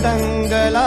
சங்கடங்களா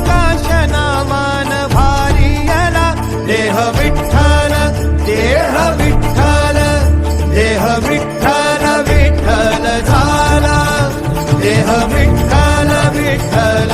आकाश Naaman भारियला देह विठ्ठल देह विठ्ठल देह विठ्ठल विठ्ठल झाला देह विठ्ठल विठ्ठल